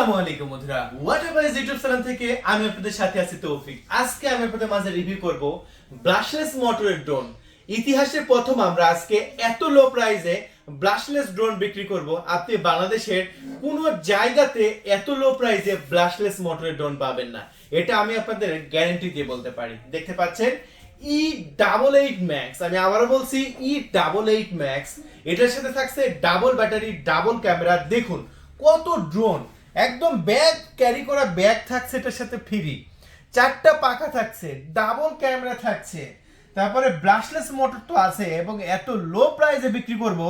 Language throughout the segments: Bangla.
আসসালামু আলাইকুম বন্ধুরা। What ever is YouTube channel থেকে আমি আপনাদের সাথে আছি তৌফিক। আজকে আমি আপনাদের মাঝে রিভিউ করব ব্রাশলেস মোটরের ড্রোন ইতিহাসে প্রথম আমরা আজকে এত লো প্রাইসে ব্রাশলেস ড্রোন বিক্রি করব। আপনি বাংলাদেশের জায়গাতে এত লো প্রাইসে ব্রাশলেস মোটরের ড্রোন পাবেন না। এটা আমি আপনাদের গ্যারান্টি দিয়ে বলতে পারি। দেখতে পাচ্ছেন? ই ডাবল এইট ম্যাক্স আমি আবারও বলছি ই ডাবল এইট ম্যাক্স এটার সাথে থাকছে ডাবল ব্যাটারি ডাবল ক্যামেরা দেখুন, কত ড্রোন একদম ব্যাগ ক্যারি করা ব্যাগ থাকছে, এটার সাথে ফ্রি চারটা পাখা থাকছে ডাবল ক্যামেরা থাকছে। তারপরে ব্রাশলেস মোটর তো আছে, এবং এত লো প্রাইজে বিক্রি করব,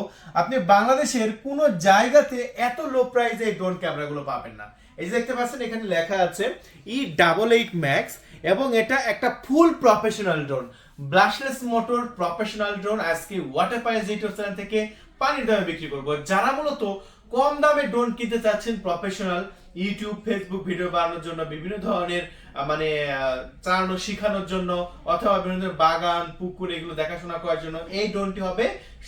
আপনি বাংলাদেশের কোনো জায়গাতে এত লো প্রাইজে এই ড্রোন ক্যামেরাগুলো পাবেন না। এই যে দেখতে পাচ্ছেন, এখানে লেখা আছে ই ডাবল এইট ম্যাক্স এবং এটা একটা full professional drone brushless motor professional drone আজকে ওয়াটার পাইস ইউটিউব থেকে পানির দামে বিক্রি করব। যারা মূলত কম দামে ড্রোন কিনতে চাচ্ছেন প্রফেশনাল ইউটিউব ফেসবুক ভিডিও বানানোর জন্য, বিভিন্ন ধরনের মানে চালানো শেখানোর জন্য, অথবা বিভিন্ন বাগান, পুকুর, এগুলো দেখাশোনা করার জন্য এই ড্রোনটি হবে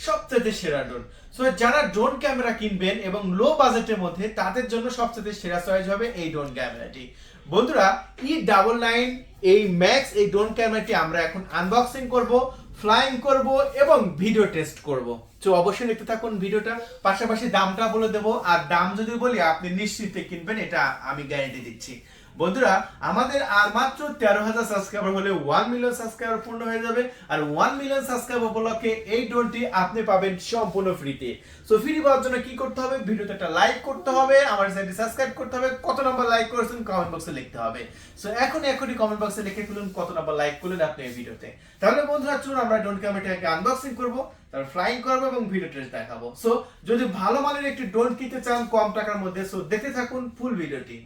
সবচেয়ে সেরা ড্রোন সো যারা ড্রোন ক্যামেরা কিনবেন এবং লো বাজেটের মধ্যে, তাদের জন্য সবচেয়ে সেরা চয়েস হবে এই ড্রোন ক্যামেরাটি বন্ধুরা ই ডাবল নাইন এই ম্যাক্স এই ড্রোন ক্যামেরাটি আমরা এখন আনবক্সিং করব ফ্লাইং করব এবং ভিডিও টেস্ট করব। তো অবশ্যই দেখতে থাকুন ভিডিওটা পাশাপাশি দামটা বলে দেবো। আর দাম যদি বলি, আপনি নিশ্চিন্তে কিনবেন, এটা আমি গ্যারেন্টি দিচ্ছি। বন্ধুরা, আমাদের আর মাত্র তেরো হাজার সাবস্ক্রাইবার হলে ওয়ান মিলিয়ন সাবস্ক্রাইবার পূর্ণ হয়ে যাবে আর ওয়ান মিলিয়ন সাবস্ক্রাইবার উপলক্ষে এই ড্রোনটি আপনি পাবেন সম্পূর্ণ ফ্রিতে সো ফ্রি পাওয়ার জন্য কি করতে হবে? ভিডিওতে একটা লাইক করতে হবে, আমার চ্যানেলটি সাবস্ক্রাইব করতে হবে, কত নাম্বার লাইক করেছেন কমেন্ট বক্সে লিখতে হবে। সো এখন এখনই কমেন্ট বক্সে লিখে ফেলুন কত নাম্বার লাইক করলেন আপনি এই ভিডিওতে। তাহলে বন্ধুরা, চলুন আমরা ড্রোন ক্যামেরাটাকে আনবক্সিং করব, তারপর ফ্লাইং করব এবং ভিডিও টেস্ট দেখাবো। সো যদি ভালো মানের একটি ড্রোন কিনতে চান, কম টাকার মধ্যে সো দেখতে থাকুন ফুল ভিডিওটি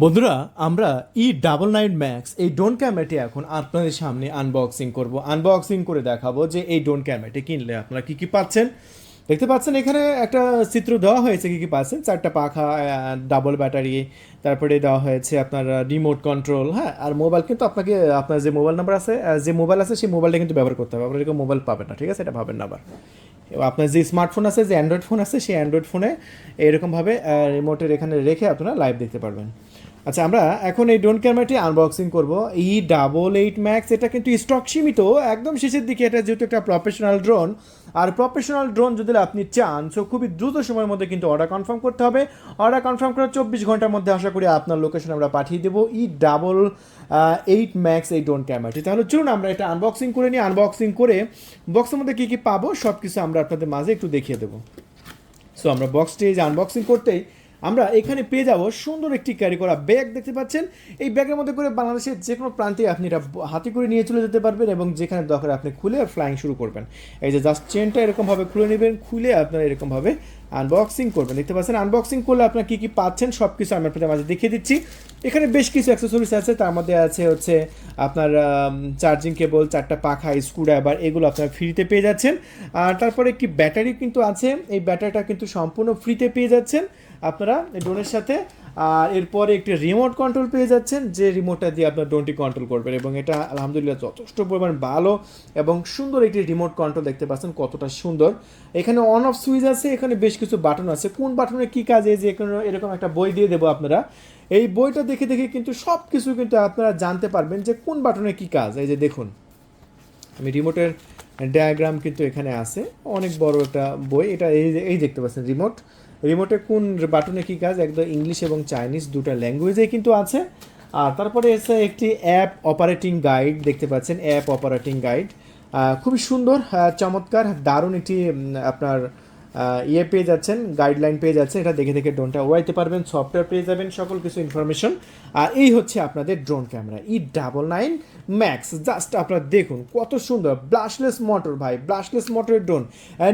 বন্ধুরা, আমরা ই ডাবল নাইন ম্যাক্স, এই ড্রোন ক্যামেরাটি এখন আপনাদের সামনে আনবক্সিং করব। আনবক্সিং করে দেখাবো যে এই ড্রোন ক্যামেরাটি কিনলে আপনারা কি কি পাচ্ছেন। দেখতে পাচ্ছেন, এখানে একটা চিত্র দেওয়া হয়েছে কি কি পাচ্ছেন। চারটা পাখা ডাবল ব্যাটারি তারপরে দেওয়া হয়েছে আপনার রিমোট কন্ট্রোল হ্যাঁ আর মোবাইল কিন্তু আপনাকে, আপনার যে মোবাইল নাম্বার আছে যে মোবাইল আছে, সেই মোবাইলটা কিন্তু ব্যবহার করতে হবে। আপনার এরকম মোবাইল পাবেন না, ঠিক আছে? এটা ভাবেন না আবার। আপনার যে স্মার্টফোন আছে, যে অ্যান্ড্রয়েড ফোন আছে, সেই অ্যান্ড্রয়েড ফোনে এরকমভাবে রিমোটের এখানে রেখে আপনারা লাইভ দেখতে পারবেন। আচ্ছা আমরা এখন এই ড্রোন ক্যামেরাটি আনবক্সিং করব। ই ডাবল এইট ম্যাক্স এটা কিন্তু স্টক সীমিত, একদম শেষের দিকে। এটা যেহেতু একটা প্রফেশনাল ড্রোন আর প্রফেশনাল ড্রোন যদি আপনি চান সো খুবই দ্রুত সময়ের মধ্যে কিন্তু অর্ডার কনফার্ম করতে হবে। অর্ডার কনফার্ম করার চব্বিশ ঘণ্টার মধ্যে আশা করি আপনার লোকেশন আমরা পাঠিয়ে দেবো। ই ডাবল এইট ম্যাক্স এই ড্রোন ক্যামেরাটি তাহলে চলুন আমরা এটা আনবক্সিং করে নিই। আনবক্সিং করে বক্সের মধ্যে কী কী পাবো সব কিছু আমরা আপনাদের মাঝে একটু দেখিয়ে দেবো। সো আমরা বক্সটি যে আনবক্সিং করতেই আমরা এখানে পেয়ে যাব সুন্দর একটি ক্যারি করা ব্যাগ, দেখতে পাচ্ছেন? এই ব্যাগের মধ্যে করে বাংলাদেশের যে কোনো প্রান্তে আপনি এটা হাতে করে নিয়ে চলে যেতে পারবেন এবং যেখানে দরকার আপনি খুলে ফ্লাইং শুরু করবেন। এই যে জাস্ট চেনটা এরকমভাবে খুলে নেবেন, খুলে আপনারা এরকমভাবে আনবক্সিং করবেন। দেখতে পাচ্ছেন আনবক্সিং করলে আপনার কী কী পাচ্ছেন সব কিছু আমি আপনাদের মাঝে দেখিয়ে দিচ্ছি। এখানে বেশ কিছু অ্যাক্সেসরিজ আছে, তার মধ্যে আছে হচ্ছে আপনার চার্জিং কেবল চারটা পাখা স্ক্রু ড্রাইভার এগুলো আপনারা ফ্রিতে পেয়ে যাচ্ছেন। আর তারপরে একটি ব্যাটারি কিন্তু আছে, এই ব্যাটারিটা কিন্তু সম্পূর্ণ ফ্রিতে পেয়ে যাচ্ছেন। আপনারা এই ড্রোনের সাথে, আর এরপরে একটি রিমোট কন্ট্রোল পেয়ে যাচ্ছেন, যে রিমোটটা দিয়ে আপনার ড্রোনটি কন্ট্রোল করবেন। এবং এটা আলহামদুলিল্লাহ যথেষ্ট পরিমাণ ভালো এবং সুন্দর একটি রিমোট কন্ট্রোল দেখতে পাচ্ছেন, কতটা সুন্দর। এখানে অন অফ সুইচ আছে, এখানে বেশ কিছু বাটন আছে। কোন বাটনে কী কাজ, এই যে এরকম একটা বই দিয়ে দেবো আপনারা। এই বইটা দেখে দেখে কিন্তু সব কিছু কিন্তু আপনারা জানতে পারবেন যে কোন বাটনে কী কাজ। এই যে দেখুন, আমি রিমোটের ডায়াগ্রাম কিন্তু এখানে আছে। অনেক বড় একটা বই। এটা এই যে- এই দেখতে পাচ্ছেন রিমোট রিমোটে কোন বাটনে কী কাজ? একদম ইংলিশ এবং চাইনিজ দুটা ল্যাঙ্গুয়েজেই কিন্তু আছে। আর তারপরে এসে একটি অ্যাপ অপারেটিং গাইড দেখতে পাচ্ছেন অ্যাপ অপারেটিং গাইড খুবই সুন্দর চমৎকার, দারুণ একটি আপনার ইয়ে পেয়ে যাচ্ছেন গাইডলাইন পেয়ে যাচ্ছেন, এটা দেখে দেখে ড্রোনটা ওড়াইতে পারবেন সফটওয়্যার পেয়ে যাবেন, সকল কিছু ইনফরমেশন আর এই হচ্ছে আপনাদের drone camera E double nine max just আপনারা দেখুন, কত সুন্দর ব্লাশলেস মোটর ভাই ব্লাশলেস মোটরের ড্রোন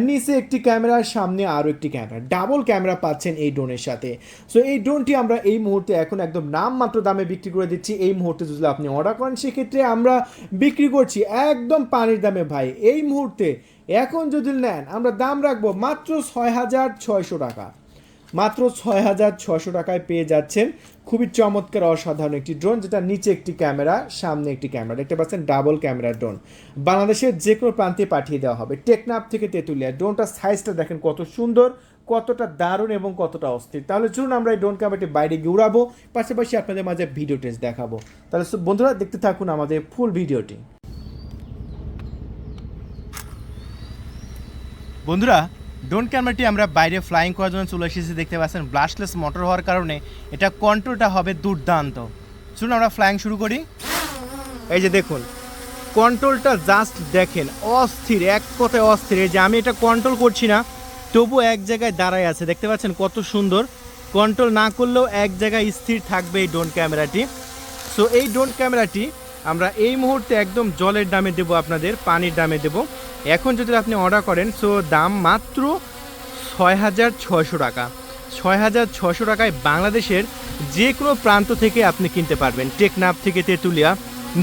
নিচে একটি ক্যামেরা সামনে আরও একটি ক্যামেরা ডাবল ক্যামেরা পাচ্ছেন এই ড্রোনের সাথে। সো এই ড্রোনটি আমরা এই মুহূর্তে এখন একদম নামমাত্র দামে বিক্রি করে দিচ্ছি। এই মুহূর্তে যদি আপনি অর্ডার করেন, সেক্ষেত্রে আমরা বিক্রি করছি একদম পানির দামে ভাই। এই মুহূর্তে এখন যদি নেন, আমরা দাম রাখব মাত্র ছয় হাজার ছয়শো টাকা। মাত্র ছয় হাজার ছশো টাকায় পেয়ে যাচ্ছেন খুবই চমৎকার অসাধারণ একটি ড্রোন যেটা নিচে একটি ক্যামেরা, সামনে একটি ক্যামেরা। দেখতে পাচ্ছেন ডাবল ক্যামেরা ড্রোন বাংলাদেশের যে কোনো প্রান্তে পাঠিয়ে দেওয়া হবে। টেকনাপ থেকে তেঁতুলিয়া। ড্রোনটার সাইজটা দেখেন কত সুন্দর, কতটা দারুণ এবং কতটা অস্থির। তাহলে চলুন আমরা এই ড্রোন ক্যামেরাটি বাইরে গিয়ে উড়াবো, পাশাপাশি আপনাদের মাঝে ভিডিও টেস্ট দেখাবো। তাহলে বন্ধুরা, দেখতে থাকুন আমাদের ফুল ভিডিওটি বন্ধুরা ড্রোন ক্যামেরাটি আমরা বাইরে ফ্লাইং করার জন্য চলে এসেছি, দেখতে পাচ্ছেন ব্লাস্টলেস মোটর হওয়ার কারণে এটা কন্ট্রোলটা হবে দুর্দান্ত। চলুন আমরা ফ্লাইং শুরু করি। এই যে দেখুন কন্ট্রোলটা জাস্ট দেখেন, অস্থির, এক কথায় অস্থির। যে আমি এটা কন্ট্রোল করছি না, তবু এক জায়গায় দাঁড়ায় আছে, দেখতে পাচ্ছেন কত সুন্দর। কন্ট্রোল না করলেও এক জায়গায় স্থির থাকবে এই ড্রোন ক্যামেরাটি সো এই ড্রোন ক্যামেরাটি আমরা এই মুহূর্তে একদম জলের দামে দেবো আপনাদের, পানির দামে দেবো। এখন যদি আপনি অর্ডার করেন সো দাম মাত্র ছয় হাজার ছয়শো টাকা। ছয় হাজার ছশো টাকায় বাংলাদেশের যে কোনো প্রান্ত থেকে আপনি কিনতে পারবেন। টেকনাফ থেকে তেঁতুলিয়া,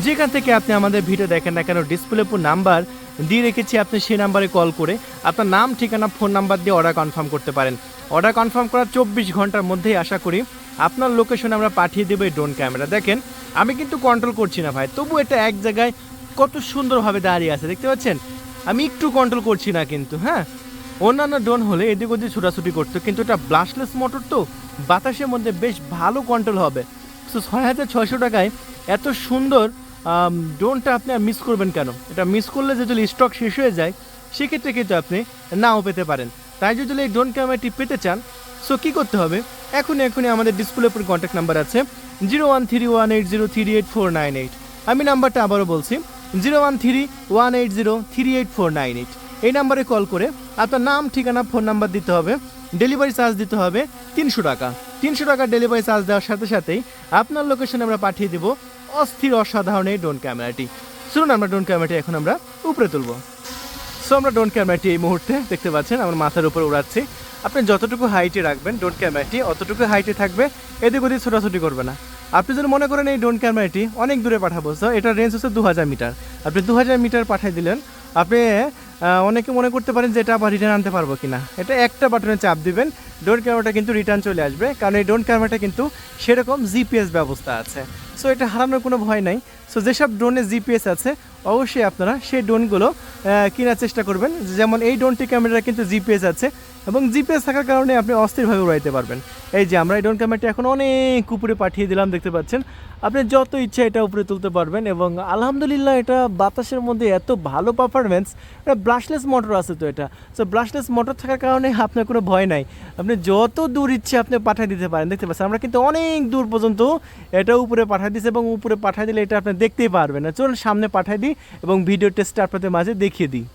যেখান থেকে আপনি আমাদের ভিডিও দেখেন না কেন ডিসপ্লে উপর নাম্বার দিয়ে রেখেছি আপনি সেই নাম্বারে কল করে আপনার নাম, ঠিকানা ফোন নাম্বার দিয়ে অর্ডার কনফার্ম করতে পারেন। অর্ডার কনফার্ম করার চব্বিশ ঘণ্টার মধ্যেই আশা করি আপনার লোকেশনে আমরা পাঠিয়ে দেবো এই ড্রোন ক্যামেরা দেখেন, আমি কিন্তু কন্ট্রোল করছি না ভাই। তবু এটা এক জায়গায় কত সুন্দরভাবে দাঁড়িয়ে আছে, দেখতে পাচ্ছেন? আমি একটু কন্ট্রোল করছি না কিন্তু হ্যাঁ? অন্যান্য ড্রোন হলে এদিক ওদিক ছুটাছুটি করতো, কিন্তু এটা ব্লাস্টলেস মোটর তো, বাতাসের মধ্যে বেশ ভালো কন্ট্রোল হবে। সো ছয় হাজার ছয়শো টাকায় এত সুন্দর ড্রোনটা আপনি আর মিস করবেন কেন? এটা মিস করলে যদি স্টক শেষ হয়ে যায়, সেক্ষেত্রে কিন্তু আপনি নাও পেতে পারেন। তাই যদি এই ড্রোন ক্যামেরাটি পেতে চান সো কী করতে হবে? এখনই এখনই আমাদের ডিসপ্লে উপর কন্ট্যাক্ট নাম্বার আছে zero one three one eight zero three eight four nine eight আমি নাম্বারটা আবারও বলছি zero one three one eight zero three eight four nine eight এই নাম্বারে কল করে আপনার নাম, ঠিকানা ফোন নাম্বার দিতে হবে ডেলিভারি চার্জ দিতে হবে তিনশো টাকা। তিনশো টাকা ডেলিভারি চার্জ দেওয়ার সাথে সাথেই আপনার লোকেশনে আমরা পাঠিয়ে দেবো অস্থির, অসাধারণ এই ড্রোন ক্যামেরাটি শুনুন আমরা ড্রোন ক্যামেরাটি এখন আমরা উপরে তুলবো। সো আমরা ড্রোন ক্যামেরাটি এই মুহূর্তে দেখতে পাচ্ছেন, আমার মাথার উপর উড়াচ্ছি। আপনি যতটুকু হাইটে রাখবেন ড্রোন ক্যামেরাটি অতটুকু হাইটে থাকবে, এদিক ওদিক ছোটাছুটি করবে না। আপনি যদি মনে করেন এই ড্রোন ক্যামেরাটি অনেক দূরে পাঠাবো তো এটার রেঞ্জ হচ্ছে দু হাজার মিটার আপনি দু হাজার মিটার পাঠিয়ে দিলেন, আপনি অনেকে মনে করতে পারেন যে এটা আবার রিটার্ন আনতে পারব কিনা। এটা একটা বাটনে চাপ দিবেন ড্রোন ক্যামেরাটা কিন্তু রিটার্ন চলে আসবে, কারণ এই ড্রোন ক্যামেরাটা কিন্তু সেরকম জিপিএস ব্যবস্থা আছে। সো এটা হারানোর কোনো ভয় নাই। সো যেসব ড্রোনে জিপিএস আছে অবশ্যই আপনারা সেই ড্রোনগুলো কেনার চেষ্টা করবেন। যেমন এই ড্রোনটি ক্যামেরা কিন্তু জিপিএস আছে এবং জিপিএস থাকার কারণে আপনি অস্থিরভাবে উড়াইতে পারবেন। এই যে আমরা এই ড্রোন ক্যামেরাটি এখন অনেক উপরে পাঠিয়ে দিলাম, দেখতে পাচ্ছেন। আপনি যত ইচ্ছা এটা উপরে তুলতে পারবেন এবং আলহামদুলিল্লাহ এটা বাতাসের মধ্যে এত ভালো পারফরমেন্স এটা ব্রাশলেস মোটর আছে তো এটা। সো ব্রাশলেস মোটর থাকার কারণে আপনার কোনো ভয় নাই। আপনি যত দূর ইচ্ছে আপনি পাঠিয়ে দিতে পারেন, দেখতে পাচ্ছেন? আমরা কিন্তু অনেক দূর পর্যন্ত এটা উপরে পাঠিয়ে দিচ্ছি এবং উপরে পাঠিয়ে দিলে এটা আপনি দেখতেই পারবেন। না চলুন সামনে পাঠিয়ে দিই এবং ভিডিও টেস্টটা আপনাদের মাঝে দেখিয়ে দিই।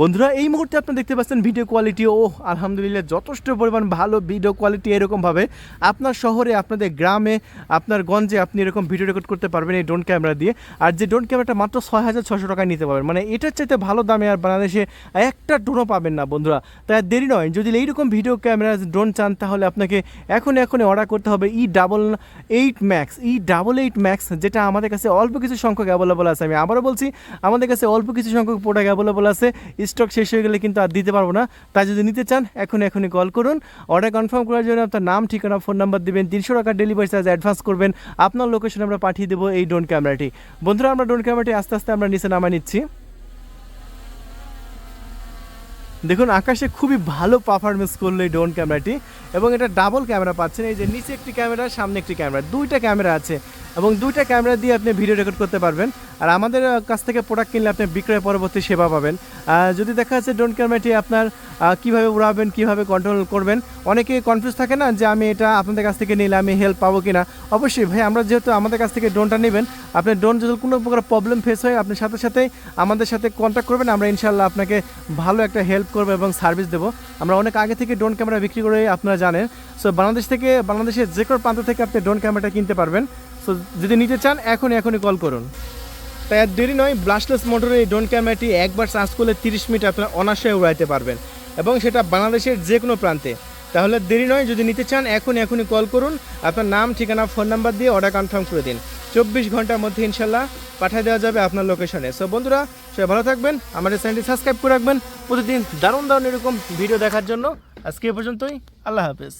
বন্ধুরা, এই মুহূর্তে আপনি দেখতে পাচ্ছেন ভিডিও কোয়ালিটি ও আলহামদুলিল্লাহ যথেষ্ট পরিমাণ ভালো ভিডিও কোয়ালিটি এরকমভাবে আপনার শহরে, আপনাদের গ্রামে, আপনার গঞ্জে আপনি এরকম ভিডিও রেকর্ড করতে পারবেন এই ড্রোন ক্যামেরা দিয়ে। আর যে ড্রোন ক্যামেরাটা মাত্র ছয় হাজার ছশো টাকায় নিতে পারবেন। মানে এটার চাইতে ভালো দামে আর বাংলাদেশে একটা ড্রোনও পাবেন না বন্ধুরা। তাই দেরি নয়, যদি এইরকম ভিডিও ক্যামেরা ড্রোন চান, তাহলে আপনাকে এখন এখন অর্ডার করতে হবে E double eight max E double eight max যেটা আমাদের কাছে অল্প কিছু সংখ্যক অ্যাভেলেবল আছে। আমি আবারও বলছি, আমাদের কাছে অল্প কিছু সংখ্যক প্রোডাক্ট অ্যাভেলেবল আছে। স্টক শেষ হয়ে গেলে কিন্তু আর দিতে পারব না। তাই যদি নিতে চান এখন এখনই কল করুন। অর্ডার কনফার্ম করার জন্য আপনার নাম, ঠিকানা ফোন নাম্বার দিবেন। তিনশো টাকা ডেলিভারি চার্জ অ্যাডভান্স করবেন। আপনার লোকেশনে আমরা পাঠিয়ে দেবো এই ড্রোন ক্যামেরাটি বন্ধুরা, আমরা ড্রোন ক্যামেরাটি আস্তে আস্তে আমরা নিচে নামা নিচ্ছি। দেখুন, আকাশে খুবই ভালো পারফরমেন্স করল এই ড্রোন ক্যামেরাটি এবং এটা ডাবল ক্যামেরা পাচ্ছেন। এই যে নিচে একটি ক্যামেরা সামনে একটি ক্যামেরা দুইটা ক্যামেরা আছে। এবং দুইটা ক্যামেরা দিয়ে আপনি ভিডিও রেকর্ড করতে পারবেন। আর আমাদের কাছ থেকে প্রোডাক্ট কিনলে আপনি বিক্রয় পরবর্তী সেবা পাবেন। যদি দেখা যাচ্ছে ড্রোন ক্যামেরাটি আপনার কীভাবে উড়াবেন, কীভাবে কন্ট্রোল করবেন, অনেকে কনফিউজ থাকে না যে আমি এটা আপনাদের কাছ থেকে নিলে আমি হেল্প পাবো কিনা। অবশ্যই ভাই, আমরা যেহেতু আমাদের কাছ থেকে ড্রোনটা নেবেন, আপনি ড্রোন যদি কোনো প্রকার প্রবলেম ফেস হয়, আপনি সাথে সাথে আমাদের সাথে কন্ট্যাক্ট করবেন, আমরা ইনশাল্লাহ আপনাকে ভালো একটা হেল্প করব এবং সার্ভিস দেবো। আমরা অনেক আগে থেকে ড্রোন ক্যামেরা বিক্রি করে আপনারা জানেন। সো বাংলাদেশ থেকে, বাংলাদেশের যে কোনো প্রান্ত থেকে আপনি ড্রোন ক্যামেরাটা কিনতে পারবেন। সো যদি নিতে চান, এখনই এখনই কল করুন। তাই আর দেরি নয়, ব্লাস্টলেস মোটরের এই ড্রোন ক্যামেরাটি একবার চার্জ করলে তিরিশ মিনিট আপনারা অনায়াসে উড়াইতে পারবেন এবং সেটা বাংলাদেশের যে কোনো প্রান্তে। তাহলে দেরি নয়, যদি নিতে চান, এখনই এখনই কল করুন। আপনার নাম, ঠিকানা ফোন নাম্বার দিয়ে অর্ডার কনফার্ম করে দিন। চব্বিশ ঘণ্টার মধ্যে ইনশাল্লাহ পাঠিয়ে দেওয়া যাবে আপনার লোকেশনে সো বন্ধুরা, সবাই ভালো থাকবেন আমাদের চ্যানেলটি সাবস্ক্রাইব করে রাখবেন। প্রতিদিন দারুণ দারুণ এরকম ভিডিও দেখার জন্য আজকে এ পর্যন্তই, আল্লাহ হাফেজ।